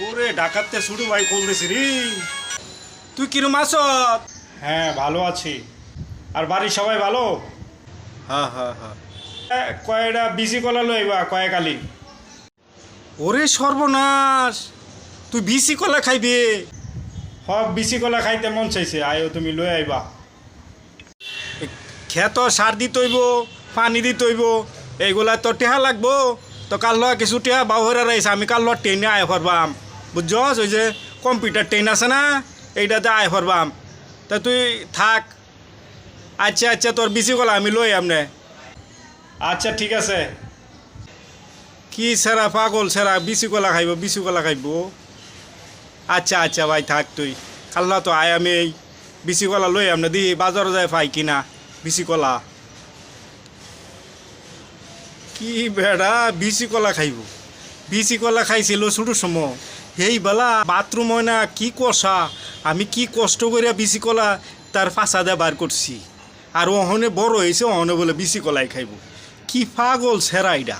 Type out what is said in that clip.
ওরে ডাকাতে শুরু ভাই কল দিছি রে। তুই কিরম আছত হ্যাঁ ভালো আছি। আর বাড়ির সবাই ভালো? হ্যাঁ হ্যাঁ হ্যাঁ। কয়টা বিসি কলা লইবা কয়েকালি? ওরে সর্বনাশ তুই বিসি কলা খাইবে? হক বিসি কলা খাইতে মন চাইছে আয়ো তুমি লই আইবা। খেত সার দিতে হইব পানি দিতে হইব এইগুলা তো টেহা লাগবো। তো কাল লয় কিছু টেহা বাহুরা রয়েছে আমি কাল লয় ট্রেনে আয় ফরবাম। বুঝছস? ওই যে কম্পিউটার ট্রেন আছে না, এইটাতে আয় ফরবাম তা তুই থাক। আচ্ছা আচ্ছা তোর বিসি কলা, আমি লই আমনে। আচ্ছা ঠিক আছে। কি সেরা পাগল, সেরা বিসি কলা খাইব বিসি কলা খাইব। আচ্ছা আচ্ছা ভাই, থাক তুই। কাল্লা তো আয় আমি এই বিসি কলা লই আমনে। দি, বাজারে যায় পাই কিনা বিসি কলা। কি বেড়া বিসি কলা খাইব। বিসি কলা খাইছিল ছোটো সময়। সেই বেলা বাথরুম হয় না, কি কষা আমি কি কষ্ট করে বিচি কলা তার ফাঁসা দিয়ে বার করছি আর অহনে বড় হয়েছে অহনে বলে বিচি কলাই খাইব। কি ফাগল সেরা এটা